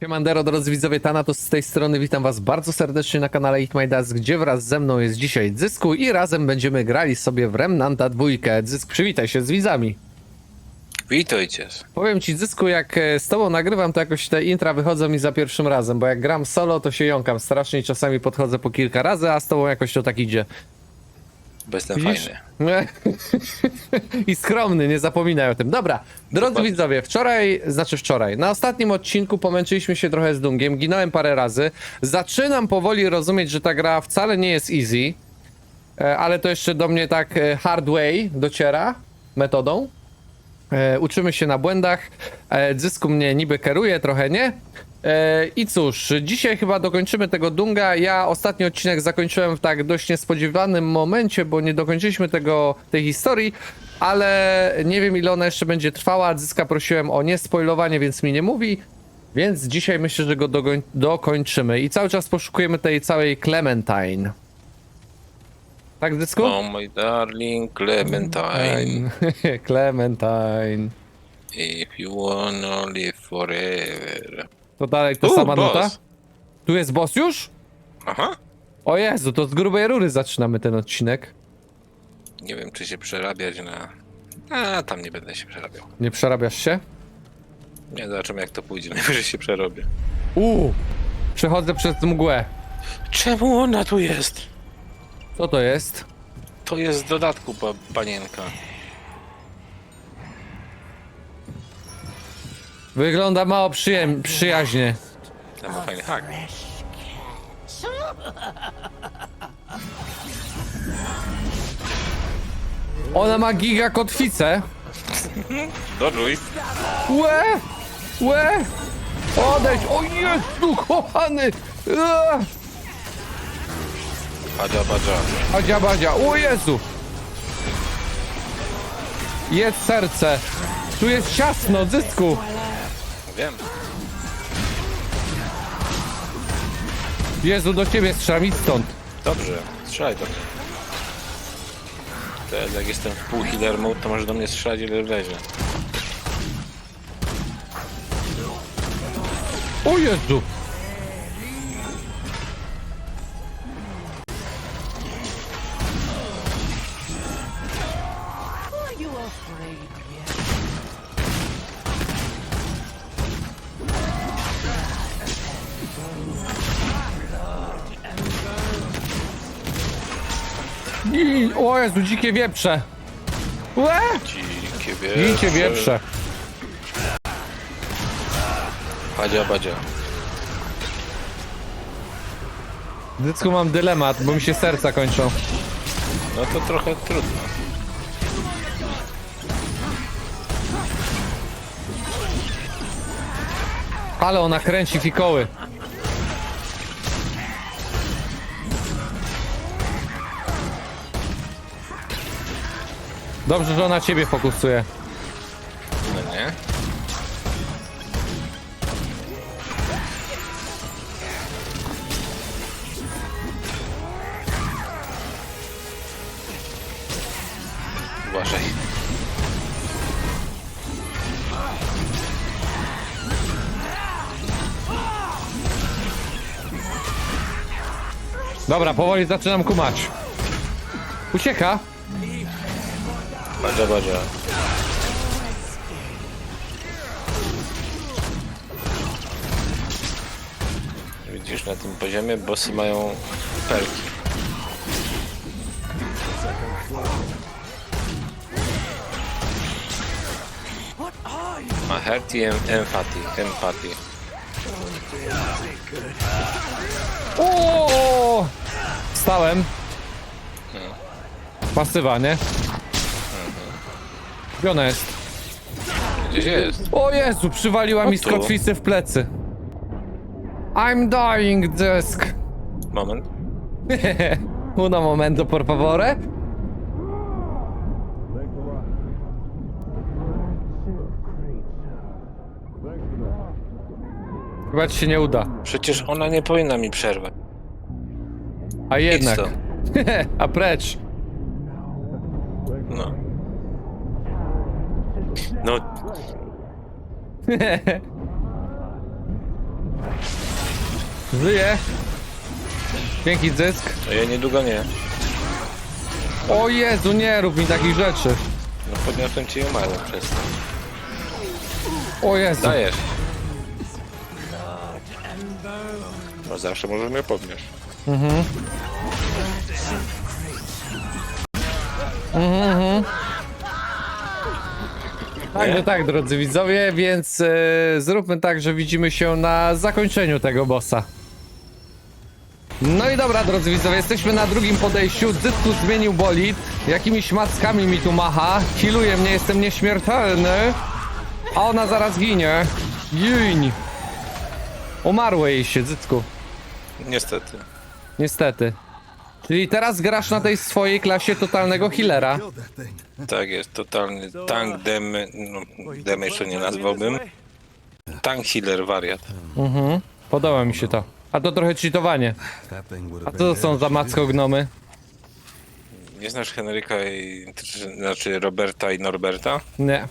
Siemandero, drodzy widzowie, Thanatos z tej strony, witam was bardzo serdecznie na kanale Eat My gdzie wraz ze mną jest dzisiaj Dzysku i razem będziemy grali sobie w Remnanta dwójkę. Zysk, przywitaj się z widzami. Witajcie. Powiem ci, Zysku, jak e, z tobą nagrywam, to jakoś te intra wychodzą mi za pierwszym razem, bo jak gram solo, to się jąkam strasznie czasami podchodzę po kilka razy, a z tobą jakoś to tak idzie. Bo jestem Widzisz? fajny. I skromny, nie zapominaj o tym. Dobra, drodzy Dokładnie. widzowie, wczoraj, znaczy wczoraj, na ostatnim odcinku pomęczyliśmy się trochę z Dungiem, ginąłem parę razy. Zaczynam powoli rozumieć, że ta gra wcale nie jest easy, e, ale to jeszcze do mnie tak e, hard way dociera metodą. E, uczymy się na błędach. E, Dzysku mnie niby kieruje, trochę nie. E, I cóż, dzisiaj chyba dokończymy tego Dunga. Ja ostatni odcinek zakończyłem w tak dość niespodziewanym momencie, bo nie dokończyliśmy tego, tej historii, ale nie wiem ile ona jeszcze będzie trwała. Dzyska prosiłem o niespoilowanie, więc mi nie mówi. Więc dzisiaj myślę, że go dogoń- dokończymy. I cały czas poszukujemy tej całej Clementine. Tak, Dysku? Oh my darling Clementine. Clementine. If you wanna live forever. To dalej to U, sama boss. nuta? Tu jest boss już? Aha. O Jezu, to z grubej rury zaczynamy ten odcinek. Nie wiem, czy się przerabiać na... A, tam nie będę się przerabiał. Nie przerabiasz się? Nie, zobaczymy jak to pójdzie. Najwyżej się przerobię. Uuu, przechodzę przez mgłę. Czemu ona tu jest? Co to jest? To jest z dodatku, pa panienka. Wygląda mało przyjem- przyjaźnie. Tam ma fajny hak. Ona ma giga kotwicę. Dodżuj. Łe! Łe! Odejdź! O Jezu, kochany! Eee! Badzia, badzia. Badzia, badzia, o Jezu! Jest serce. Tu jest ciasno, dzysku. Wiem. Jezu, do ciebie strzelam, idź stąd. Dobrze. Strzelaj do mnie. Teraz jak jestem w pół healer mode, to możesz do mnie strzelać ile wlezie. O Jezu! Jezu, dzikie wieprze. Łe! Dzikie wieprze. Dzikie wieprze. Badzia, badzia. Dycku mam dylemat, bo mi się serca kończą. No to trochę trudno. Ale ona kręci fikoły. Dobrze, że ona ciebie fokusuje. No nie? Uważaj. Dobra, powoli zaczynam kumać. Ucieka. Badzia. Widzisz, na tym poziomie bossy mają perki. Ma heart i em empathy. empathy. O! Stałem. Pasywa, nie? Gdzie ona jest? Gdzieś jest. O Jezu, przywaliła mi z tu. kotwicy w plecy. I'm dying, desk. Moment. Uno momento, por favore. Chyba ci się nie uda. Przecież ona nie powinna mi przerwać. A jednak. A precz. No. No, Żyję. Dzięki, zysk. To ja niedługo nie. O Jezu, nie rób mi takich rzeczy. No podniosłem cię i umarłem przez to. O Jezu. Dajesz. No zawsze możesz mnie podnieść. Także tak, drodzy widzowie, więc e, zróbmy tak, że widzimy się na zakończeniu tego bossa. No i dobra, drodzy widzowie, jesteśmy na drugim podejściu. Zytku zmienił bolid. Jakimiś mackami mi tu macha. Kiluje mnie, jestem nieśmiertelny. A ona zaraz ginie. Giń. Umarło jej się, Zytku. Niestety. Niestety. Czyli teraz grasz na tej swojej klasie totalnego healera. Tak jest, totalny tank dem... No, damage to nie nazwałbym. Tank healer wariat. Podoba mi się to. A to trochę cheatowanie. A co to są za macko gnomy? Nie znasz Henryka i... czy- Znaczy Roberta i Norberta? Nie.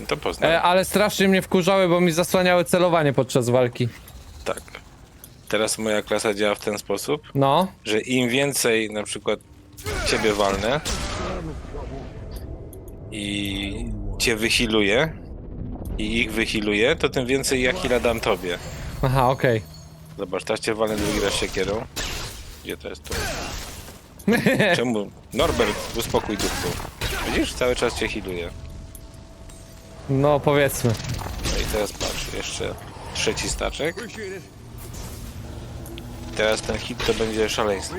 No to poznaj. E, ale strasznie mnie wkurzały, bo mi zasłaniały celowanie podczas walki. Tak. Teraz moja klasa działa w ten sposób, No. że im więcej na przykład ciebie walnę i cię wyhiluję i ich wyhiluję, to tym więcej ja heala dam tobie. Aha, okej. Zobacz, teraz cię walnę drugi raz siekierą. Gdzie to jest to? Czemu? Norbert, uspokój dupku. Widzisz? Cały czas cię healuję. No, powiedzmy. No i teraz patrz, jeszcze trzeci staczek. Teraz ten hit to będzie szaleństwo.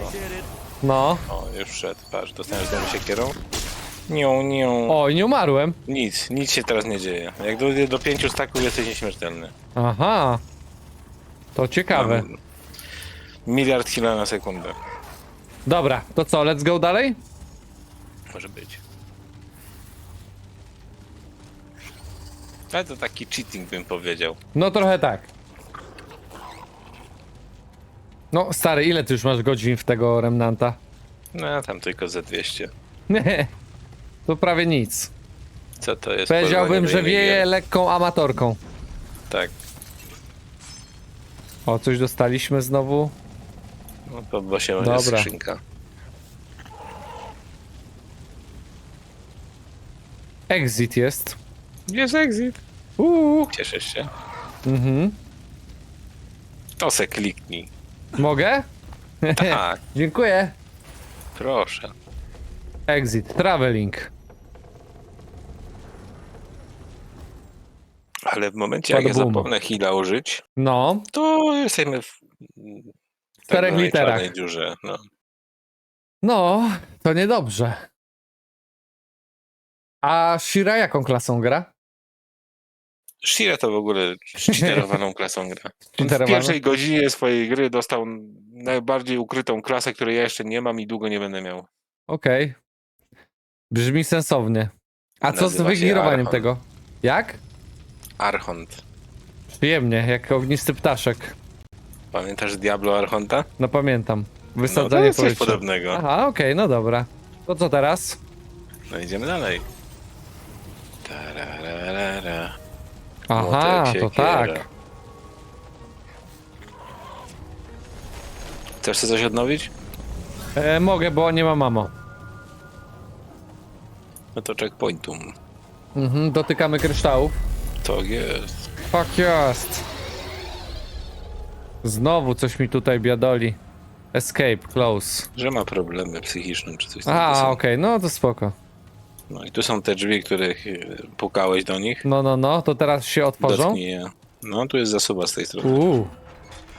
No. O, już wszedł, patrz, dostaniesz znowu siekierą. Nią, nią. O, i nie umarłem. Nic, nic się teraz nie dzieje. Jak dojdzie do pięciu staków, jesteś nieśmiertelny. Aha. To ciekawe. Mam miliard hila na sekundę. Dobra, to co, let's go dalej? Może być. Ale to taki cheating bym powiedział. No trochę tak. No, stary, ile ty już masz godzin w tego Remnanta? No, tam tylko ze 200. Nie. To prawie nic. Co to jest? Powiedziałbym, że wieje gier? lekką amatorką. Tak. O, coś dostaliśmy znowu. No to bo się Dobra. jest skrzynka. Exit jest. Jest exit. Uuu. Cieszysz się? Mhm. To se kliknij. Mogę? Tak, Dziękuję. proszę. Exit. Traveling. Ale w momencie, jak ja Padbum. zapomnę heala użyć, No. to jesteśmy w Czterech tak zwanej literach. czarnej dziurze. No. No, to niedobrze. A Shira jaką klasą gra? Shira to w ogóle cheaterowaną klasą gra. W pierwszej godzinie swojej gry dostał najbardziej ukrytą klasę, której ja jeszcze nie mam i długo nie będę miał. Okej. Brzmi sensownie. A co z Nazywa wygirowaniem tego? Jak? Archont. Przyjemnie, jak ognisty ptaszek. Pamiętasz Diablo Archonta? No pamiętam. No to Wysadzanie jest coś podobnego. Aha, okej, no dobra. To co teraz? No idziemy dalej. Tararara. Aha, Młotek, to siekiera. tak. Chcesz sobie coś odnowić? E, mogę, bo nie ma mamo. No to checkpointum. Mhm, dotykamy kryształów. To jest. Fuck jest. Znowu coś mi tutaj biadoli. Escape, close. Że ma problemy psychiczne czy coś takiego. A, okej, no to spoko. No i tu są te drzwi, których y, pukałeś do nich. No, no, no, to teraz się otworzą? Dotknij je. No tu jest zasuwa z tej strony. Uuu.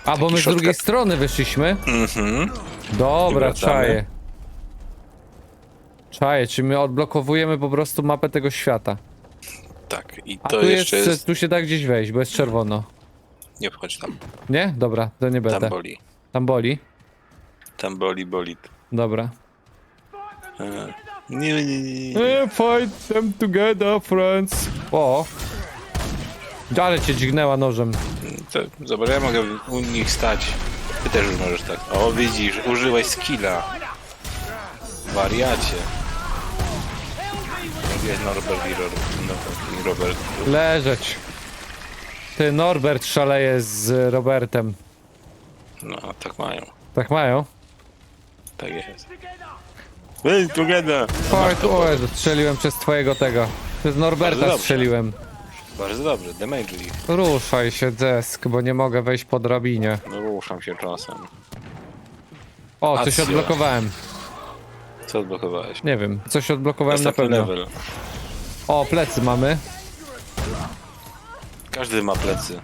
A, bo my z shortcut. drugiej strony wyszliśmy. Mhm. Dobra, wracamy. czaję. Czaję, czy my odblokowujemy po prostu mapę tego świata. Tak, i A to tu jeszcze jest, jest... tu się da gdzieś wejść, bo jest czerwono. Nie wchodź tam. Nie? Dobra, to nie będę. Tam boli. Tam boli? Tam boli, boli. Dobra. E, Nie, nie, nie, nie. Eh, fight them together, friends. O. Ale cię dźgnęła nożem. To, zobacz, ja mogę u nich stać. Ty też już możesz tak. O, widzisz, użyłeś skilla. Wariacie. Gdzie jest Norbert i, Ro no, i Robert? Leżeć. Ty, Norbert szaleje z Robertem. No, tak mają. Tak mają? Tak jest. Ej! Oj, tu, oj, strzeliłem przez twojego tego. Przez Bardzo Norberta dobrze. strzeliłem. Bardzo dobrze, damage ich. Ruszaj się, desk, bo nie mogę wejść po drabinie. No ruszam się czasem. O, coś Acja. odblokowałem. Co odblokowałeś? Nie wiem, coś odblokowałem na pewno. level. O, plecy mamy. Każdy ma plecy.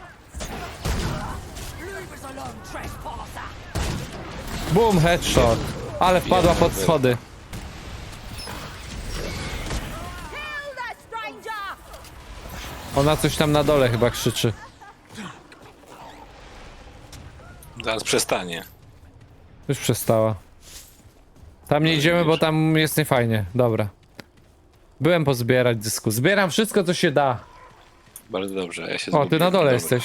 Boom, headshot. Ale wpadła pod schody. Ona coś tam na dole chyba krzyczy. Zaraz przestanie. Już przestała. Tam nie idziemy, bo tam jest niefajnie. Dobra. Byłem pozbierać dysku. Zbieram wszystko, co się da. Bardzo dobrze, ja się O, ty zgubiłem. na dole Dobra. jesteś.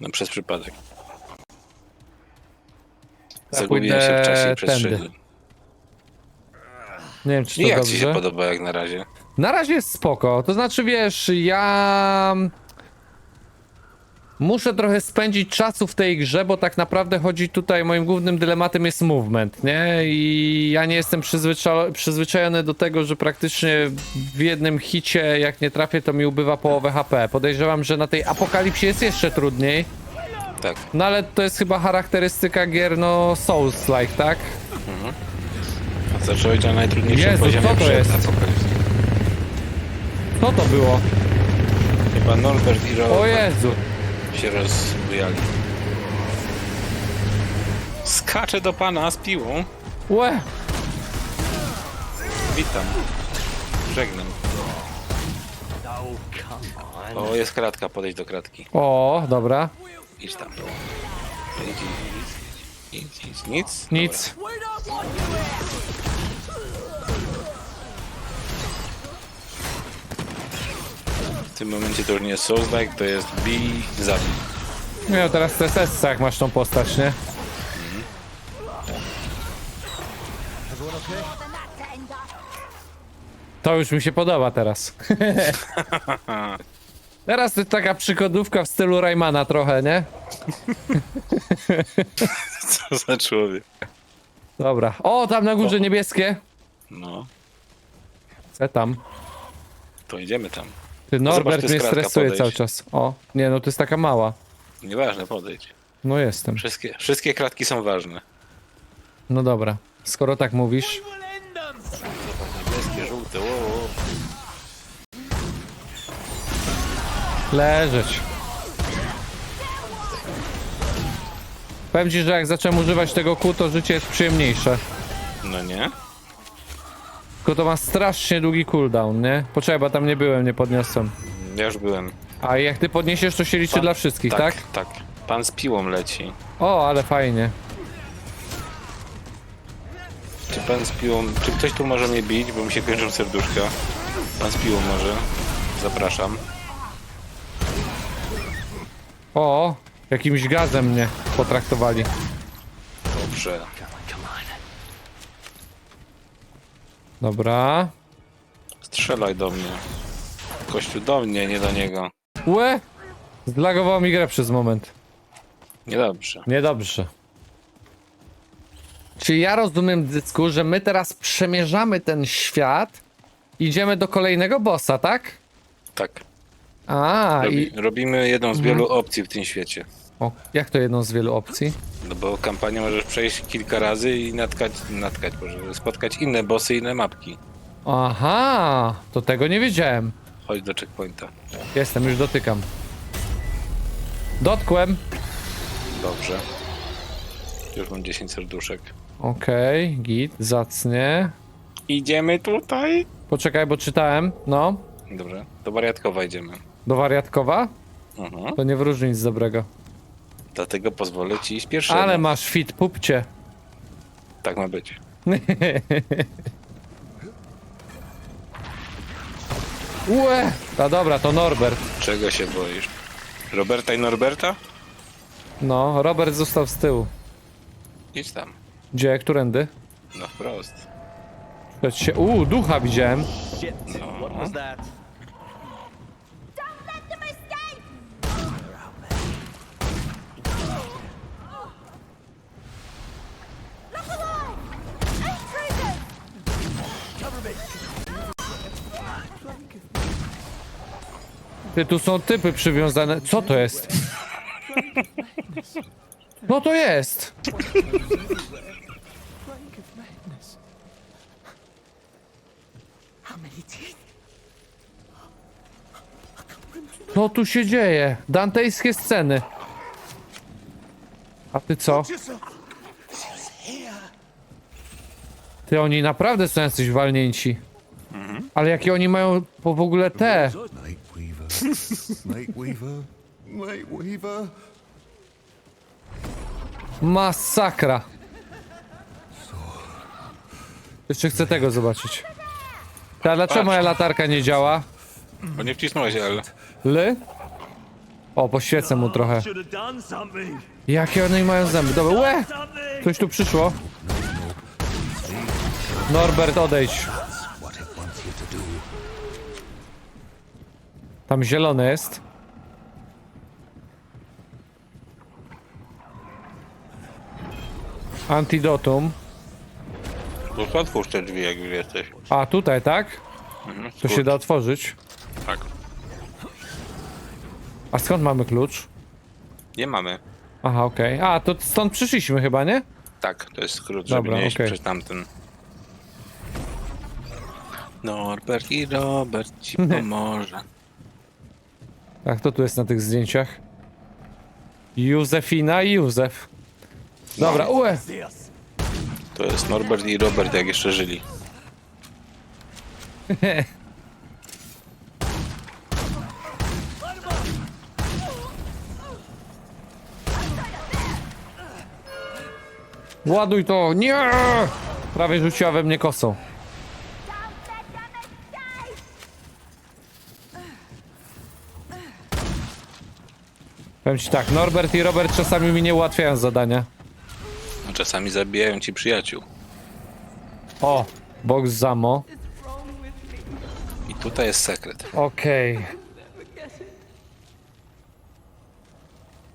No przez przypadek. Ja Zagubiłem się w czasie i przestrzeni. tędy. Nie wiem, czy to jak ci się dobrze. podoba jak na razie? Na razie jest spoko. To znaczy, wiesz, ja. Muszę trochę spędzić czasu w tej grze, bo tak naprawdę chodzi tutaj, moim głównym dylematem jest movement, nie? I ja nie jestem przyzwycza przyzwyczajony do tego, że praktycznie w jednym hicie, jak nie trafię, to mi ubywa połowę HP. Podejrzewam, że na tej apokalipsie jest jeszcze trudniej, Tak. no ale to jest chyba charakterystyka gier, no Souls-like, tak? A zacząłeś na najtrudniejszym Jezu, poziomie co to przed jest? apokalipsą. Co to było? Chyba Norbert i O Robert Jezu! się rozbujali. Skaczę do pana z piłą. Łe! Witam. Żegnam. O, jest kratka, podejdź do kratki. O, dobra. Idź tam. Idź, idź, idź, idź. Nic? Nic. Dobra. Tym momencie to już nie jest Souls-like, to jest bij, zabij. Nie, teraz to jest jak masz tą postać, nie? To już mi się podoba teraz. teraz to jest taka przygodówka w stylu Raymana trochę, nie? Co za człowiek. Dobra. O, tam na górze niebieskie. No, Co tam? to idziemy tam. Ty, zobacz, Norbert mnie stresuje podejdź. cały czas. O, nie, no to jest taka mała. Nieważne, podejdź. No jestem. Wszystkie, wszystkie kratki są ważne. No dobra. Skoro tak mówisz. Niebieskie, żółte, o, o. Leżeć. Powiem ci, że jak zacząłem używać tego kół, to życie jest przyjemniejsze. No nie? Tylko to ma strasznie długi cooldown, nie? Poczekaj, bo tam nie byłem, nie podniosłem. Ja już byłem. A jak ty podniesiesz, to się liczy dla wszystkich, tak? Tak, tak. Pan z piłą leci. O, ale fajnie. Czy pan z piłą... Czy ktoś tu może mnie bić, bo mi się kończą serduszka? Pan z piłą może. Zapraszam. O, jakimś gazem mnie potraktowali. Dobrze. Dobra. Strzelaj do mnie. Kościół do mnie, nie do niego. Łe! Zlagowało mi grę przez moment. Niedobrze. Niedobrze. Czyli ja rozumiem, Dycku, że my teraz przemierzamy ten świat, idziemy do kolejnego bossa, tak? Tak. A, Robi, i... Robimy jedną z wielu opcji w tym świecie. O, jak to jedną z wielu opcji? No bo kampanię możesz przejść kilka razy i natkać, natkać, może spotkać inne bossy, inne mapki. Aha, to tego nie wiedziałem. Chodź do checkpointa. Jestem, już dotykam. Dotkłem. Dobrze. Już mam 10 serduszek. Okej, git, zacnie. Idziemy tutaj. Poczekaj, bo czytałem. No, Dobrze. Do wariatkowa idziemy. do wariatkowa? Mhm. To nie wróży nic dobrego. Dlatego pozwolę ci iść pierwszemu. Ale masz fit, pupcie. Tak ma być. Ue! A dobra, to Norbert. Czego się boisz? Roberta i Norberta? No, Robert został z tyłu. Idź tam. Gdzie, którędy? No wprost. To ci się... Uuu, ducha widziałem. Shit. What was that? Ty, tu są typy przywiązane. Co to jest? No to jest! Co tu się dzieje? Dantejskie sceny. A ty co? Ty, oni naprawdę są jacyś walnięci. Ale jakie oni mają po w ogóle te... Nightweaver. Nightweaver. Masakra. Jeszcze chcę tego zobaczyć. Ta, dlaczego moja latarka nie działa? Bo nie wcisnąłeś L. Ly? O, poświecę mu trochę. Jakie one mają zęby? Dobra, łe! Coś tu przyszło. Norbert, odejdź. Tam zielone jest. Antidotum. To otwórz te drzwi, jak już jesteś. A, tutaj, tak? Mhm, To się da otworzyć. Tak. A skąd mamy klucz? Nie mamy. Aha, okej. A, to stąd przyszliśmy chyba, nie? Tak, to jest skrót, Dobra, żeby nie iść okej. przez tamten. Norbert i Robert ci pomoże. Tak, to tu jest na tych zdjęciach. Józefina i Józef. Dobra, ue! To jest Norbert i Robert, jak jeszcze żyli. Ładuj to! Nie! Prawie rzuciła we mnie kosą. Don't let them escape! Powiem ci tak, Norbert i Robert czasami mi nie ułatwiają zadania. A czasami zabijają ci przyjaciół. O, box zamo. I tutaj jest sekret. Okej.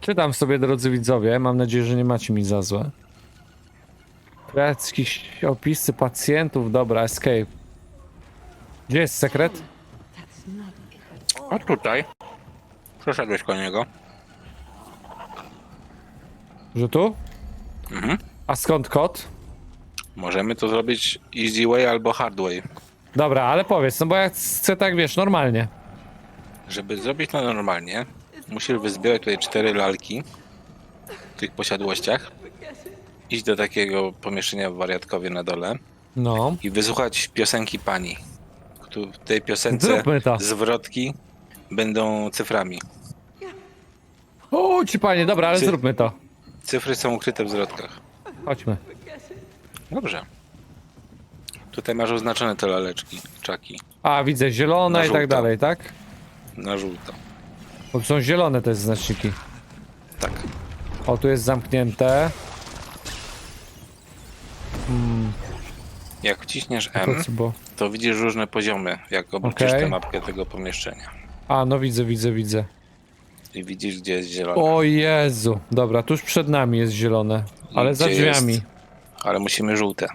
Czytam sobie, drodzy widzowie. Mam nadzieję, że nie macie mi za złe. Jakieś opisy pacjentów. Dobra, escape. Gdzie jest sekret? A tutaj. Przeszedłeś koło niego. Że tu? Mhm. A skąd kod? Możemy to zrobić easy way albo hard way. Dobra, ale powiedz, no bo ja chcę tak, wiesz, normalnie. Żeby zrobić to normalnie, musisz wyzbierać tutaj cztery lalki w tych posiadłościach. Iść do takiego pomieszczenia w wariatkowie na dole No. i wysłuchać piosenki pani. któ- W tej piosence Zróbmy to. zwrotki będą cyframi. O, ci panie, dobra, ale Czy- zróbmy to. Cyfry są ukryte w zwrotkach. Chodźmy. Dobrze. Tutaj masz oznaczone te laleczki, czaki, A, widzę, zielone i tak żółto. dalej, tak? na żółto. Bo są zielone te znaczniki. Tak. O, tu jest zamknięte. Jak wciśniesz To M, co było? to widzisz różne poziomy, jak obrócisz Okej. tę mapkę tego pomieszczenia. A, no widzę, widzę, widzę. I widzisz, gdzie jest zielone. O Jezu. Dobra, tuż przed nami jest zielone. Ale za Gdzie jest? drzwiami. Ale musimy żółte.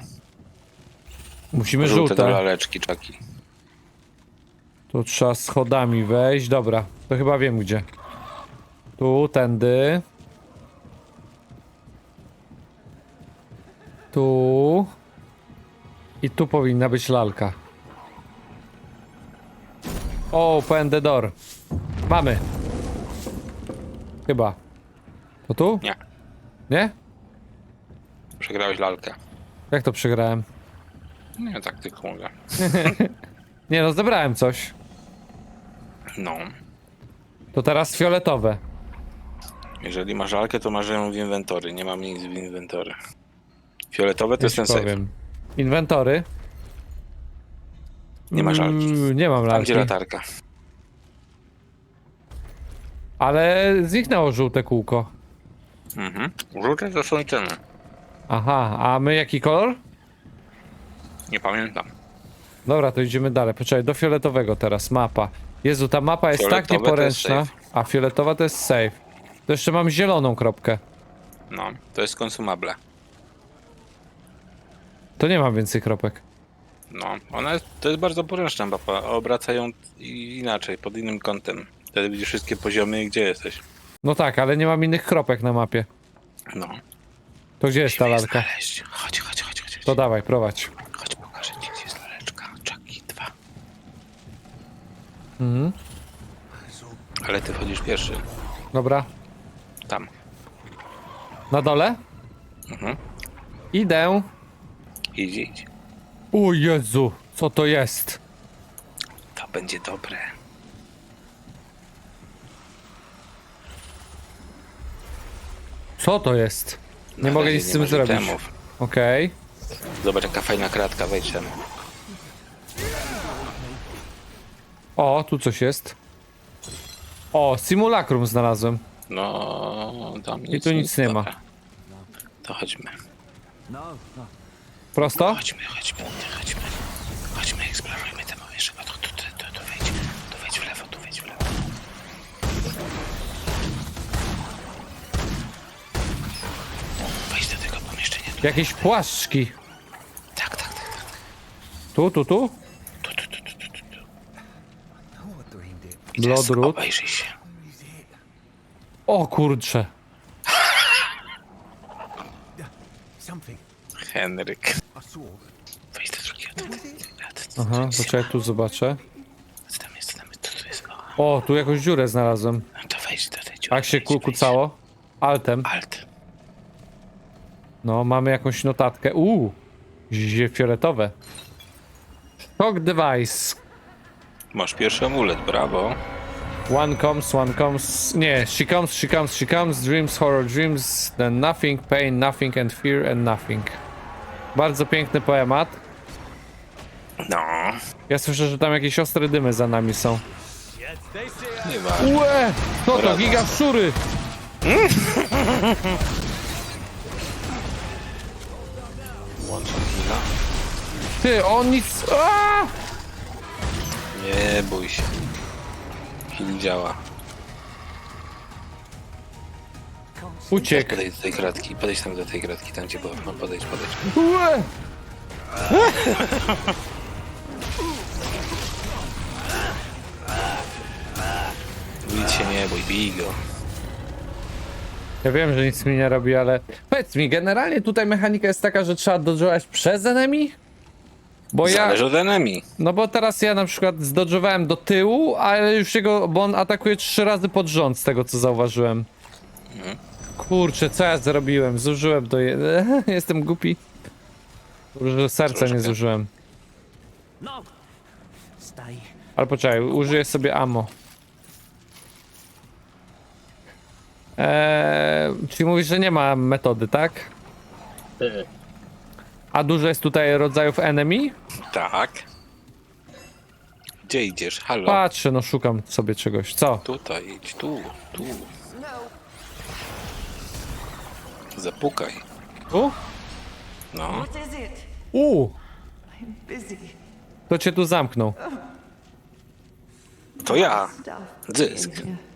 Musimy Żółte, do żółte. laleczki, czaki. Tu trzeba schodami wejść. Dobra, to chyba wiem gdzie. Tu, tędy. Tu. I tu powinna być lalka. Open the door. Mamy. Chyba. To tu? Nie, Nie? przegrałeś lalkę. Jak to przegrałem? Nie, tak tylko mówię. Nie no, zebrałem coś. No. To teraz fioletowe. Jeżeli masz lalkę, to masz ją w inwentory. Nie mam nic w inwentory. Fioletowe to jest ten safe. powiem. Inwentory. Nie masz lalki. Mm, Nie mam Tam lalki. gdzie latarka. Ale zniknęło żółte kółko. Mhm. Żółte to są ceny. Aha, a my jaki kolor? Nie pamiętam. Dobra, to idziemy dalej. Poczekaj, do fioletowego teraz. Mapa. Jezu, ta mapa jest tak Fioletowe to jest nieporęczna. A fioletowa to jest safe. To jeszcze mam zieloną kropkę. No, to jest konsumable. To nie mam więcej kropek. No, ona jest, to jest bardzo poręczna mapa. Obraca ją i- inaczej, pod innym kątem. Wtedy widzisz wszystkie poziomy i gdzie jesteś. No tak, ale nie mam innych kropek na mapie. No. To gdzie jest ta Musimy je lalka? znaleźć. Chodź, chodź, chodź, chodź. To dawaj, prowadź. Chodź, pokażę ci, gdzie jest laleczka. Chucky 2. Mhm. Ale ty wchodzisz pierwszy. Dobra. Tam. Na dole? Mhm. Idę. Idź, idź. O Jezu, co to jest? To będzie dobre. Co to jest? Nie Na mogę razie nic z tym ma zrobić. itemów. Okej. Zobacz, jaka fajna kratka, wejdź tam. O, tu coś jest. O, simulacrum znalazłem. No, tam nic, tu nic nie ma. Dobra. To chodźmy. Prosto? Chodźmy, chodźmy. Chodźmy, Jakieś płaszczki. Tak, tak, tak, tak. Tu, tu, tu? Tu, tu, tu, tu, tu, tu? I teraz Bloodroot. Obejrzyj się. O kurcze. Something. Henryk. A sword. Wejdź do drugiego. Aha, to czekaj, tu zobaczę. Co tam jest, co tam jest, co tu jest? O, O, tu jakąś dziurę znalazłem. no to wejdź do tej dziury. Jak się wejdź, ku- wejdź. kucało? Altem. Alt. No, mamy jakąś notatkę. Uuu, fioletowe. Shock device. Masz pierwszy amulet, brawo. One comes, one comes. Nie, she comes, she comes, she comes. Dreams, horror dreams. Then nothing, pain, nothing and fear and nothing. Bardzo piękny poemat. No, Ja słyszę, że tam jakieś ostre dymy za nami są. nie ważne. Łe! Co to? Giga szczury! Ty, on nic... Aaa! Nie bój się. Heal działa. Uciekł. Podejdź do tej kratki, podejdź tam do tej kratki, tam gdzie była. No podejdź, podejdź. Łe! Nic się nie bój, bij go. Ja wiem, że nic mi nie robi, ale... Powiedz mi, generalnie tutaj mechanika jest taka, że trzeba dodżować przez enemy? Bo ja... Zależy od enemy. No bo teraz ja na przykład zdodżowałem do tyłu, ale już jego... Bo on atakuje trzy razy pod rząd, z tego co zauważyłem. Kurczę, co ja zrobiłem? Zużyłem do... Je... Jestem głupi. Dobrze, że serca Troszkę. nie zużyłem. No! Stay. Ale poczekaj, użyję sobie ammo. Eee, czyli mówisz, że nie ma metody, tak? A dużo jest tutaj rodzajów enemy? Tak. Gdzie idziesz? Halo? Patrzę, no szukam sobie czegoś. Co? Tutaj idź, tu, tu. Zapukaj. Tu? No. What is it? U! I'm busy. To cię tu zamknął. To ja. Stuff. Zysk. in here.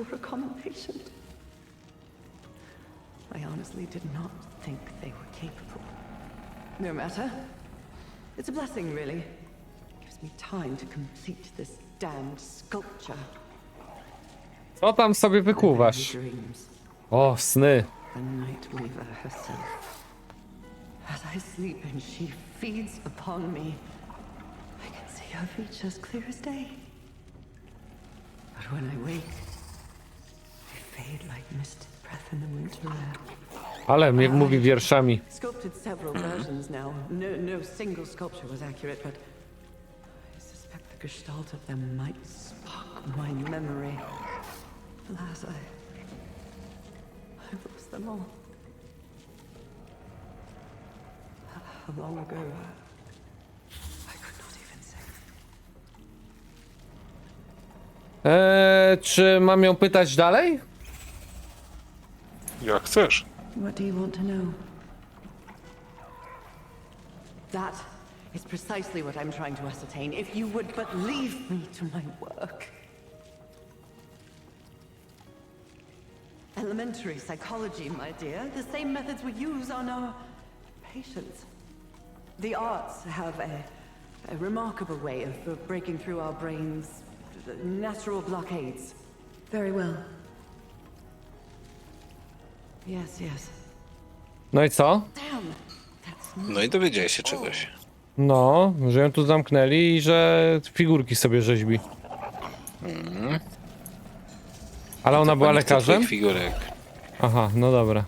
As if I were a common patient. I honestly did not think they were capable. No matter. It's a blessing, really. Gives me time to complete this damned sculpture. Co tam sobie wykuwasz? O, sny. The Night Weaver herself. As I sleep and she feeds upon me, I can see her features clear as day. But when I wake, fade like misted breath in the winter air. Ale mnie mówi wierszami. Sculpted several versions now. No, no single sculpture was accurate, but I suspect the gestalt of them might spark my memory. Alas, I, I've lost them all. How long ago? I could not even say. Eee, czy mam ją pytać dalej? Jak chcesz. What do you want to know? That is precisely what I'm trying to ascertain. If you would but leave me to my work. Elementary psychology, my dear. The same methods we use on our patients. The arts have a, a remarkable way of, of breaking through our brains' the natural blockades. Very well. Yes, yes. No i co? Damn, that's No i dowiedziałeś się czegoś. No, że ją tu zamknęli i że figurki sobie rzeźbi. Ale ona była Pani chce lekarzem? twoich figurek. Aha, no dobra.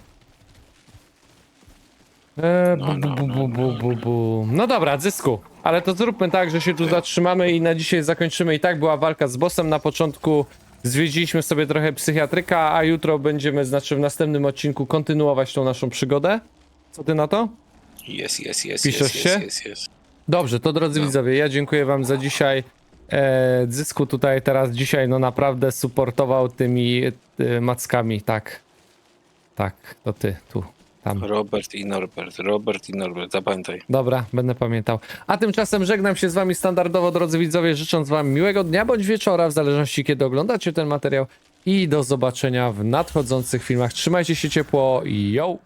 E, bu, bu, bu, bu, bu, bu, bu. No dobra, zysku. Ale to zróbmy tak, że się tu zatrzymamy i na dzisiaj zakończymy. I tak była walka z bossem na początku. Zwiedziliśmy sobie trochę psychiatryka, a jutro będziemy, znaczy w następnym odcinku, kontynuować tą naszą przygodę. Co ty na to? Jest, jest, jest, Piszesz jest, się? jest, jest. Dobrze, to drodzy No. widzowie, ja dziękuję wam za dzisiaj. E, Zysku tutaj teraz dzisiaj no naprawdę supportował tymi e, mackami, tak. Tak, to ty, tu, tam. Robert i Norbert, Robert i Norbert, zapamiętaj. Dobra, będę pamiętał. A tymczasem żegnam się z wami standardowo, drodzy widzowie, życząc wam miłego dnia bądź wieczora, w zależności kiedy oglądacie ten materiał. I do zobaczenia w nadchodzących filmach. Trzymajcie się ciepło yo!